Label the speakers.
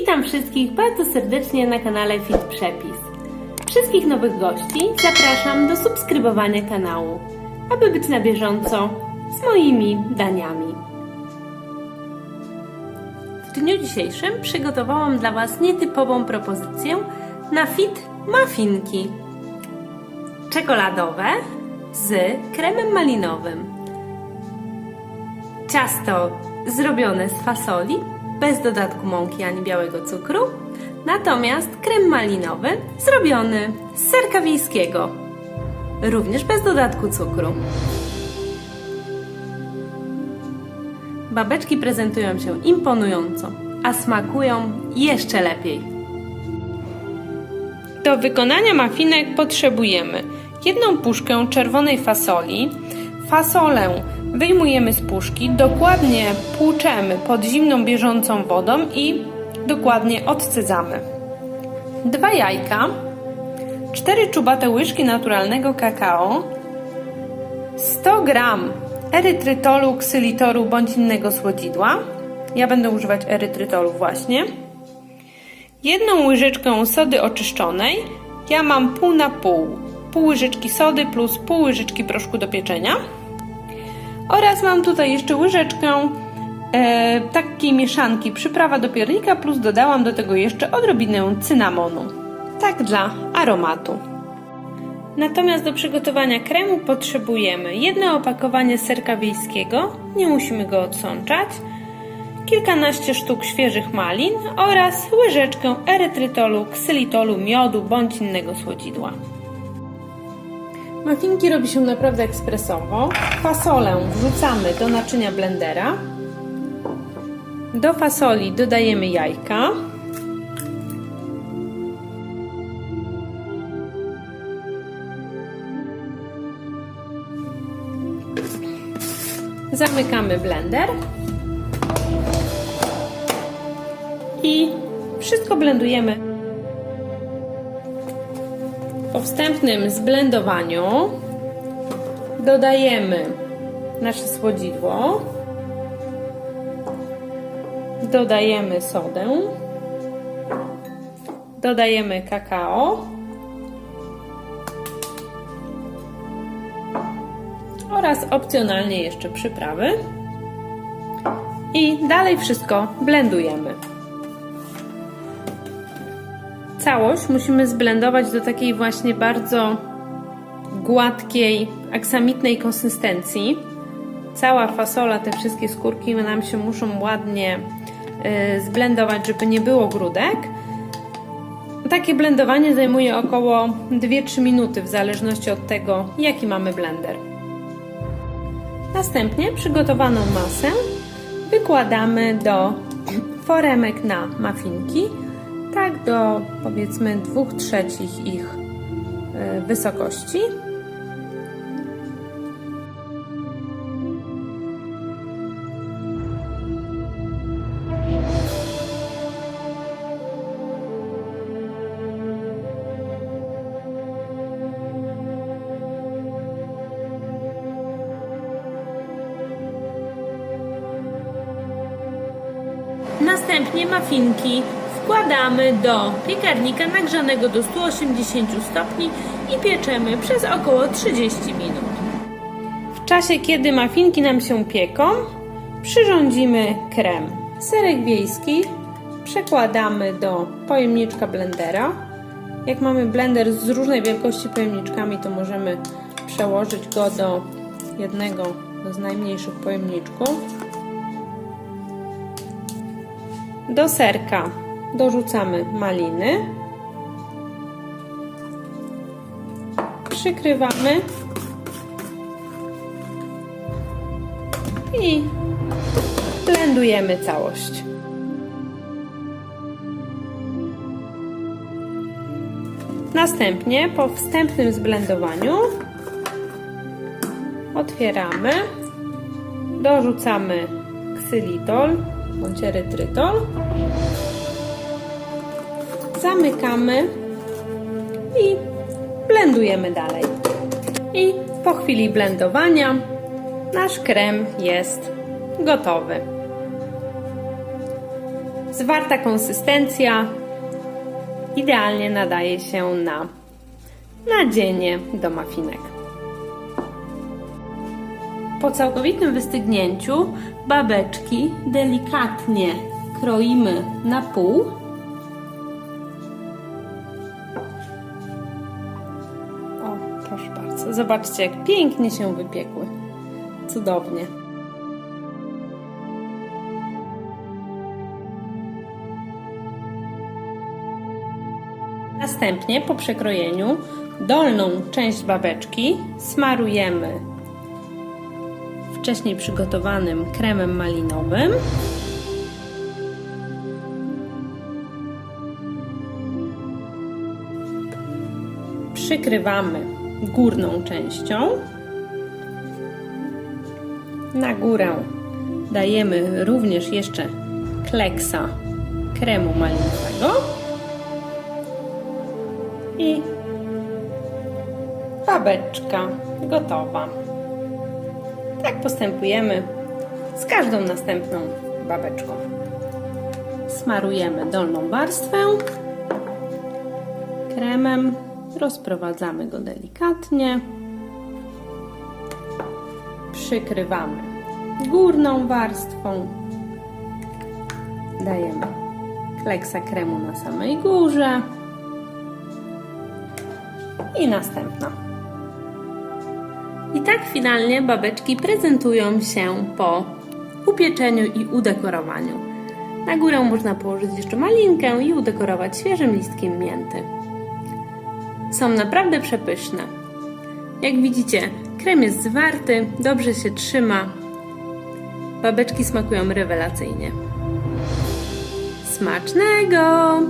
Speaker 1: Witam wszystkich bardzo serdecznie na kanale Fit Przepis. Wszystkich nowych gości zapraszam do subskrybowania kanału, aby być na bieżąco z moimi daniami. W dniu dzisiejszym przygotowałam dla Was nietypową propozycję na fit muffinki czekoladowe z kremem malinowym. Ciasto zrobione z fasoli, bez dodatku mąki ani białego cukru, natomiast krem malinowy zrobiony z serka wiejskiego, również bez dodatku cukru. Babeczki prezentują się imponująco, a smakują jeszcze lepiej. Do wykonania mafinek potrzebujemy jedną puszkę czerwonej fasoli. Fasolę wyjmujemy z puszki, dokładnie płuczemy pod zimną bieżącą wodą i dokładnie odcydzamy. Dwa jajka, cztery czubate łyżki naturalnego kakao, 100 gram erytrytolu, ksylitoru bądź innego słodzidła. Ja będę używać erytrytolu właśnie. Jedną łyżeczkę sody oczyszczonej. Ja mam pół na pół. Pół łyżeczki sody plus pół łyżeczki proszku do pieczenia. Oraz mam tutaj jeszcze łyżeczkę e, takiej mieszanki przyprawa do piernika plus dodałam do tego jeszcze odrobinę cynamonu. Tak dla aromatu. Natomiast do przygotowania kremu potrzebujemy jedno opakowanie serka wiejskiego, nie musimy go odsączać, kilkanaście sztuk świeżych malin oraz łyżeczkę erytrytolu, ksylitolu, miodu bądź innego słodzidła. Mafinki robi się naprawdę ekspresowo. Fasolę wrzucamy do naczynia blendera. Do fasoli dodajemy jajka. Zamykamy blender. I wszystko blendujemy. Po wstępnym zblendowaniu dodajemy nasze słodzidło. Dodajemy sodę. Dodajemy kakao. Oraz opcjonalnie jeszcze przyprawy. I dalej wszystko blendujemy. Całość musimy zblendować do takiej właśnie bardzo gładkiej, aksamitnej konsystencji. Cała fasola, te wszystkie skórki nam się muszą ładnie y, zblendować, żeby nie było grudek. Takie blendowanie zajmuje około 2-3 minuty, w zależności od tego, jaki mamy blender. Następnie przygotowaną masę wykładamy do foremek na mafinki, tak do powiedzmy 2 trzecich ich y, wysokości. Następnie mafinki wkładamy do piekarnika nagrzanego do 180 stopni i pieczemy przez około 30 minut. W czasie, kiedy mafinki nam się pieką, przyrządzimy krem. Serek wiejski przekładamy do pojemniczka blendera. Jak mamy blender z różnej wielkości pojemniczkami, to możemy przełożyć go do jednego z najmniejszych pojemniczków. Do serka dorzucamy maliny. Przykrywamy i blendujemy całość. Następnie po wstępnym zblendowaniu otwieramy, dorzucamy ksylitol bądź erytrytol. Zamykamy i blendujemy dalej. I po chwili blendowania nasz krem jest gotowy. Zwarta konsystencja idealnie nadaje się na nadzienie do mafinek. Po całkowitym wystygnięciu babeczki delikatnie kroimy na pół. Proszę bardzo. Zobaczcie, jak pięknie się wypiekły. Cudownie. Następnie po przekrojeniu dolną część babeczki smarujemy wcześniej przygotowanym kremem malinowym. Przykrywamy górną częścią. Na górę dajemy również jeszcze kleksa kremu malinowego i babeczka gotowa. Tak postępujemy z każdą następną babeczką. Smarujemy dolną warstwę kremem, rozprowadzamy go delikatnie, przykrywamy górną warstwą, dajemy kleksa kremu na samej górze i następna. I tak finalnie babeczki prezentują się po upieczeniu i udekorowaniu. Na górę można położyć jeszcze malinkę i udekorować świeżym listkiem mięty. Są naprawdę przepyszne. Jak widzicie, krem jest zwarty, dobrze się trzyma. Babeczki smakują rewelacyjnie. Smacznego!